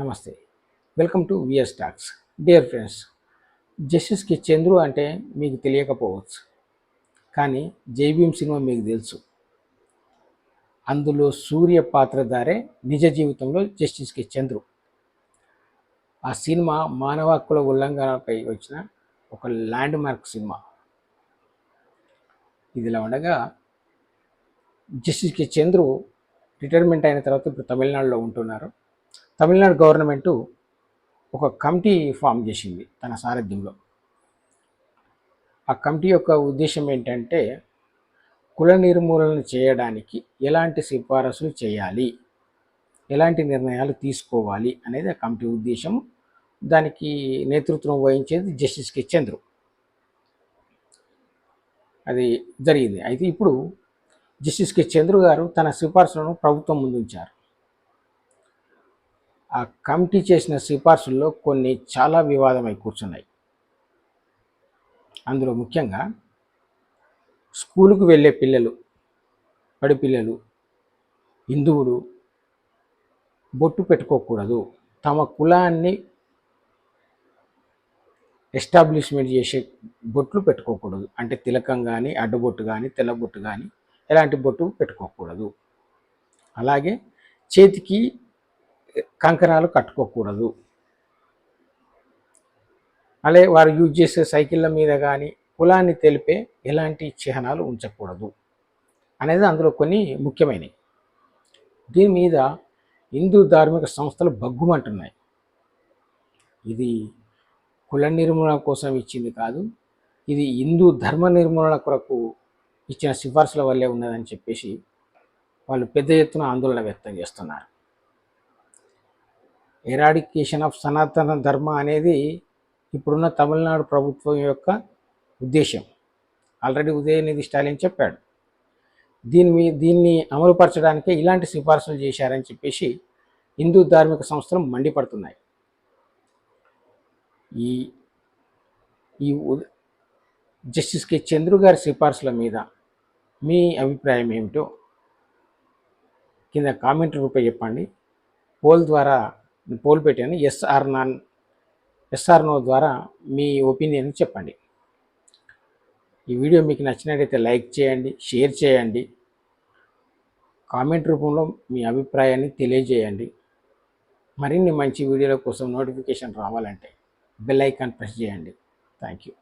నమస్తే. Welcome to VS talks dear friends జస్టిస్కి Chandru అంటే మీకు తెలియకపోవచ్చు కానీ జైభీం సినిమా మీకు తెలుసు. అందులో సూర్య పాత్రధారే నిజ జీవితంలో జస్టిస్కి చంద్రు. ఆ సినిమా మానవ హక్కుల ఉల్లంఘనపై వచ్చిన ఒక ల్యాండ్ మార్క్ సినిమా. ఇదిలా ఉండగా జస్టిస్ చంద్రు రిటైర్మెంట్ అయిన తర్వాత ఇప్పుడు తమిళనాడులో ఉంటున్నారు. తమిళనాడు గవర్నమెంటు ఒక కమిటీ ఫామ్ చేసింది తన సారథ్యంలో. ఆ కమిటీ యొక్క ఉద్దేశం ఏంటంటే కుల నిర్మూలన చేయడానికి ఎలాంటి సిఫారసులు చేయాలి ఎలాంటి నిర్ణయాలు తీసుకోవాలి అనేది ఆ కమిటీ ఉద్దేశం. దానికి నేతృత్వం వహించేది జస్టిస్ కె. చంద్రు. అది జరిగింది. అయితే ఇప్పుడు జస్టిస్ కె. చంద్రు గారు తన సిఫార్సులను ప్రభుత్వం ముందుంచారు. ఆ కమిటీ చేసిన సిఫార్సుల్లో కొన్ని చాలా వివాదమై కూర్చున్నాయి. అందులో ముఖ్యంగా స్కూలుకు వెళ్ళే పిల్లలు పడి పిల్లలు హిందువులు బొట్టు పెట్టుకోకూడదు. తమ కులాన్ని ఎస్టాబ్లిష్మెంట్ చేసే బొట్లు పెట్టుకోకూడదు. అంటే తిలకం కానీ అడ్డబొట్టు కానీ తెల్లబొట్టు కానీ ఎలాంటి బొట్టు పెట్టుకోకూడదు. అలాగే చేతికి కంకణాలు కట్టుకోకూడదు. అలాగే వారు యూజ్ చేసే సైకిళ్ళ మీద కానీ కులాన్ని తెలిపే ఎలాంటి చిహ్నాలు ఉంచకూడదు అనేది అందులో కొన్ని ముఖ్యమైనవి దీని మీద హిందూ ధార్మిక సంస్థలు బగ్గుమంటున్నాయి ఇది కుల నిర్మూలన కోసం ఇచ్చింది కాదు ఇది హిందూ ధర్మ నిర్మూలన కొరకు ఇచ్చిన సిఫార్సుల వల్లే ఉన్నదని చెప్పేసి వాళ్ళు పెద్ద ఎత్తున ఆందోళన వ్యక్తం చేస్తున్నారు. ఎరాడికేషన్ ఆఫ్ సనాతన ధర్మ అనేది ఇప్పుడున్న తమిళనాడు ప్రభుత్వం యొక్క ఉద్దేశం. ఆల్రెడీ ఉదయనిధి స్టాలిన్ చెప్పాడు. దీని మీ దీన్ని అమలుపరచడానికే ఇలాంటి సిఫార్సులు చేశారని చెప్పేసి హిందూ ధార్మిక సంస్థలు మండిపడుతున్నాయి. ఈ ఈ జస్టిస్ కె చంద్రు గారి సిఫార్సుల మీద మీ అభిప్రాయం ఏమిటో కింద కామెంట్ రూపే చెప్పండి. పోల్ ద్వారా పోల్ పెట్టాను ఎస్ఆర్ నాన్ ఎస్ఆర్ నో ద్వారా మీ ఒపీనియన్ చెప్పండి. ఈ వీడియో మీకు నచ్చినట్లయితే లైక్ చేయండి షేర్ చేయండి. కామెంట్ రూపంలో మీ అభిప్రాయాన్ని తెలియజేయండి. మరిన్ని మంచి వీడియోల కోసం నోటిఫికేషన్ రావాలంటే బెల్ ఐకాన్ ప్రెస్ చేయండి. Thank you